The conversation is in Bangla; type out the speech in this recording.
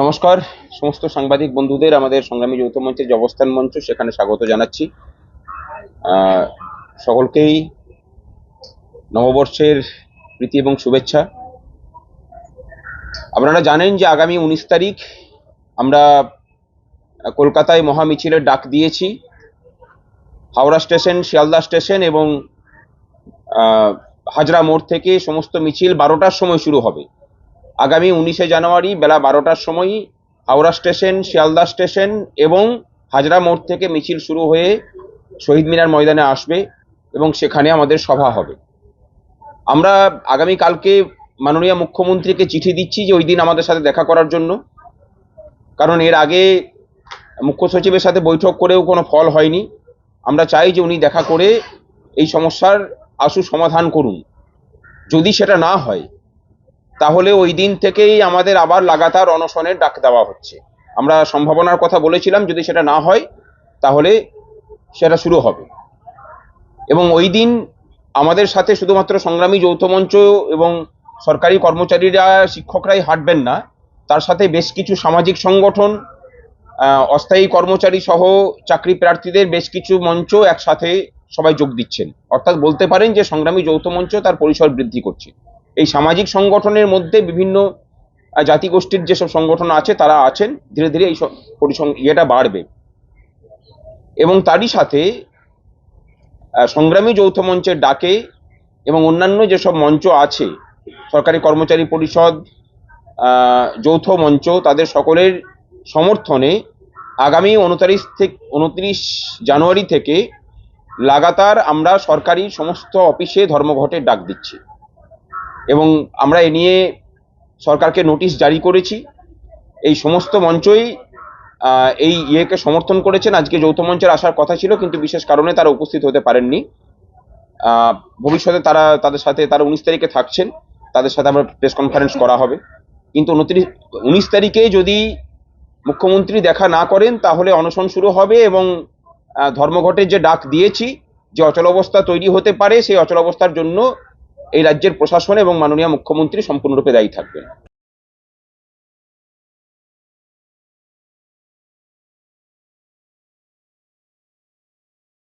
নমস্কার। সমস্ত সাংবাদিক বন্ধুদের, আমাদের সংগ্রামী যৌথ মঞ্চের যে অবস্থান মঞ্চ, সেখানে স্বাগত জানাচ্ছি। সকলকেই নববর্ষের প্রীতি এবং শুভেচ্ছা। আপনারা জানেন যে আগামী উনিশ তারিখ আমরা কলকাতায় মহামিছিলের ডাক দিয়েছি। হাওড়া স্টেশন, শিয়ালদা স্টেশন এবং হাজরা মোড় থেকে সমস্ত মিছিল বারোটার সময় শুরু হবে। আগামী উনিশে জানুয়ারি বেলা বারোটার সময় হাওড়া স্টেশন, শিয়ালদা স্টেশন এবং হাজরা মোড় থেকে মিছিল শুরু হয়ে শহীদ মিনার ময়দানে আসবে এবং সেখানে আমাদের সভা হবে। আমরা আগামী কালকে মাননীয় মুখ্যমন্ত্রীকে চিঠি দিচ্ছি যে ওই দিন আমাদের সাথে দেখা করার জন্য। কারণ এর আগে মুখ্য সচিবের সাথে বৈঠক করেও কোনো ফল হয়নি। আমরা চাই যে উনি দেখা করে এই সমস্যার আশু সমাধান করুন। যদি সেটা না হয় তাহলে ওই দিন থেকেই আমাদের আবার লাগাতার অনশনের ডাক দেওয়া হচ্ছে। আমরা সম্ভাবনার কথা বলেছিলাম, যদি সেটা না হয়, তাহলে সেটা শুরু হবে। এবং ওই দিন আমাদের সাথে শুধুমাত্র সংগ্রামী যৌথ মঞ্চ এবং সরকারি কর্মচারীরা, শিক্ষকরাই হাঁটবেন না। তার সাথে বেশ কিছু সামাজিক সংগঠন অস্থায়ী কর্মচারী সহ চাকরি প্রার্থীদের বেশ কিছু মঞ্চ একসাথে সবাই যোগ দিচ্ছেন। অর্থাৎ বলতে পারেন যে সংগ্রামী যৌথ মঞ্চ তার পরিসর বৃদ্ধি করছে। এই সামাজিক সংগঠনের মধ্যে বিভিন্ন জাতিগোষ্ঠীর যেসব সংগঠন আছে, তারা আছেন, ধীরে ধীরে এই পরিসং, ইয়েটা বাড়বে। এবং তারই সাথে সংগ্রামী যৌথ মঞ্চের ডাকে এবং অন্যান্য যেসব মঞ্চ আছে, সরকারি কর্মচারী পরিষদ যৌথ মঞ্চ, তাদের সকলের সমর্থনে আগামী উনতারিশ থেকে, উনত্রিশ জানুয়ারি থেকে লাগাতার আমরা সরকারি সমস্ত অফিসে ধর্মঘটের ডাক দিচ্ছি। এবং আমরা এ নিয়ে সরকারকে নোটিশ জারি করেছি। এই সমস্ত মঞ্চই এই ইয়েকে সমর্থন করেছেন। আজকে যৌথ মঞ্চের আসার কথা ছিল, কিন্তু বিশেষ কারণে তারা উপস্থিত হতে পারেননি। ভবিষ্যতে তারা তাদের সাথে, তারা উনিশ তারিখে থাকছেন। তাদের সাথে আমরা প্রেস কনফারেন্স করা হবে। কিন্তু উনত্রিশ, উনিশ তারিখে যদি মুখ্যমন্ত্রী দেখা না করেন, তাহলে অনশন শুরু হবে এবং ধর্মঘটের যে ডাক দিয়েছি, যে অচল অবস্থা তৈরি হতে পারে, সেই অচল অবস্থার জন্য এই রাজ্যের প্রশাসন এবং মাননীয় মুখ্যমন্ত্রী সম্পূর্ণরূপে দায়ী থাকবেন।